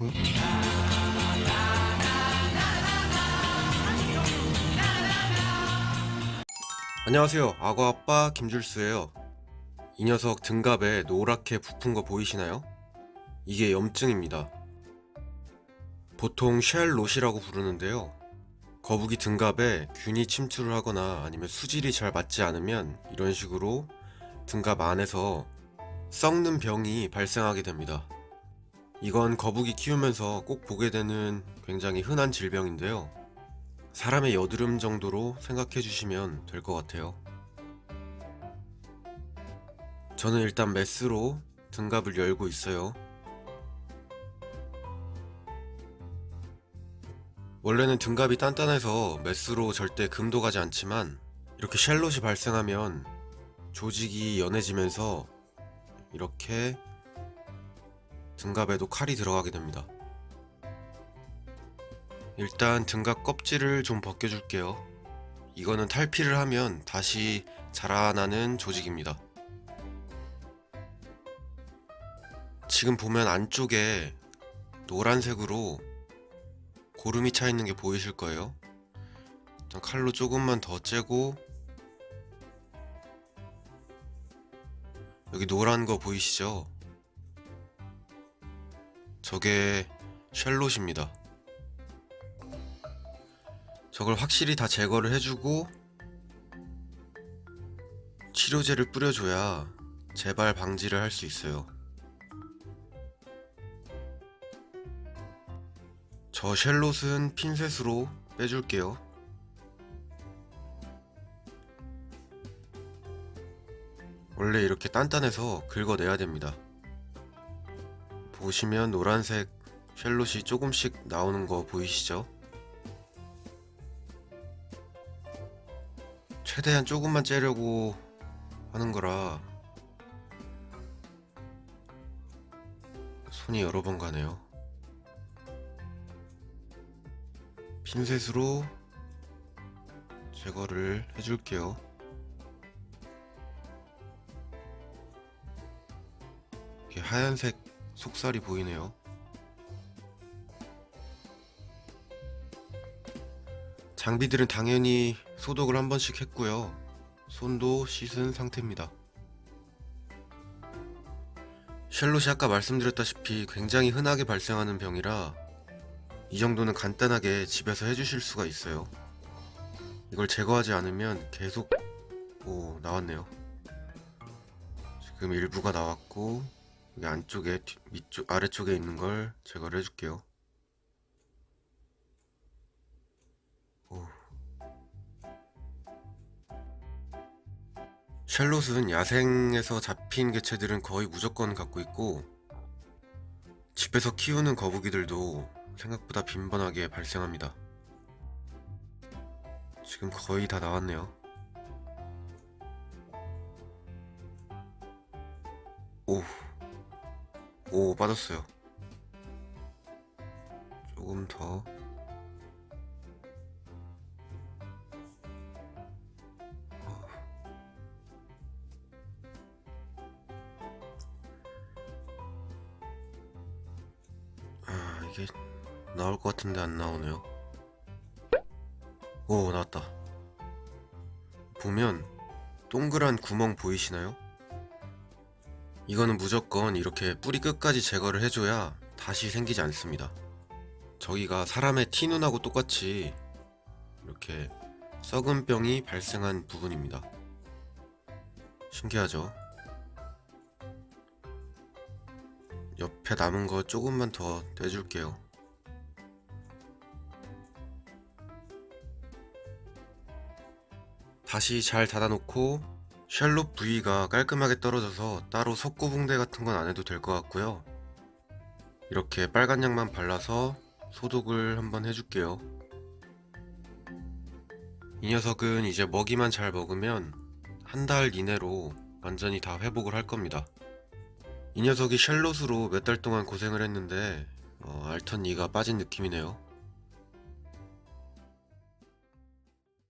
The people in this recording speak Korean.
뭐야? 안녕하세요. 악어 아빠 김줄수예요. 이 녀석 등갑에 노랗게 부푼 거 보이시나요? 이게 염증입니다. 보통 쉘롯이라고 부르는데요. 거북이 등갑에 균이 침투를 하거나 아니면 수질이 잘 맞지 않으면 이런 식으로 등갑 안에서 썩는 병이 발생하게 됩니다. 이건 거북이 키우면서 꼭 보게 되는 굉장히 흔한 질병인데요. 사람의 여드름 정도로 생각해 주시면 될 것 같아요. 저는 일단 메스로 등갑을 열고 있어요. 원래는 등갑이 단단해서 메스로 절대 금도 가지 않지만 이렇게 샬롯이 발생하면 조직이 연해지면서 이렇게 등갑에도 칼이 들어가게 됩니다. 일단 등갑 껍질을 좀 벗겨줄게요. 이거는 탈피를 하면 다시 자라나는 조직입니다. 지금 보면 안쪽에 노란색으로 고름이 차 있는 게 보이실 거예요. 칼로 조금만 더 째고 여기 노란 거 보이시죠? 저게 샬롯입니다. 저걸 확실히 다 제거를 해주고 치료제를 뿌려줘야 재발 방지를 할 수 있어요. 저 샬롯은 핀셋으로 빼줄게요. 원래 이렇게 단단해서 긁어내야 됩니다. 보시면 노란색 샬롯이 조금씩 나오는 거 보이시죠? 최대한 조금만 째려고 하는 거라 손이 여러 번 가네요. 핀셋으로 제거를 해줄게요. 이렇게 하얀색 속살이 보이네요. 장비들은 당연히 소독을 한 번씩 했고요. 손도 씻은 상태입니다. 샬롯이 아까 말씀드렸다시피 굉장히 흔하게 발생하는 병이라 이 정도는 간단하게 집에서 해주실 수가 있어요. 이걸 제거하지 않으면 계속 오 나왔네요. 지금 일부가 나왔고 여기 안쪽에 뒤- 밑쪽 아래쪽에 있는 걸 제거를 해줄게요. 오. 샬롯은 야생에서 잡힌 개체들은 거의 무조건 갖고 있고 집에서 키우는 거북이들도 생각보다 빈번하게 발생합니다. 지금 거의 다 나왔네요. 오 빠졌어요. 조금 더. 아 이게 나올 것 같은데 안 나오네요. 오 나왔다. 보면 동그란 구멍 보이시나요? 이거는 무조건 이렇게 뿌리 끝까지 제거를 해줘야 다시 생기지 않습니다. 저기가 사람의 티눈하고 똑같이 이렇게 썩은 병이 발생한 부분입니다. 신기하죠? 옆에 남은 거 조금만 더 떼줄게요. 다시 잘 닫아놓고 샬롯 부위가 깔끔하게 떨어져서 따로 석고붕대 같은 건 안 해도 될 것 같고요. 이렇게 빨간 약만 발라서 소독을 한번 해줄게요. 이 녀석은 이제 먹이만 잘 먹으면 한 달 이내로 완전히 다 회복을 할 겁니다. 이 녀석이 샬롯으로 몇 달 동안 고생을 했는데 어, 알턴 이가 빠진 느낌이네요.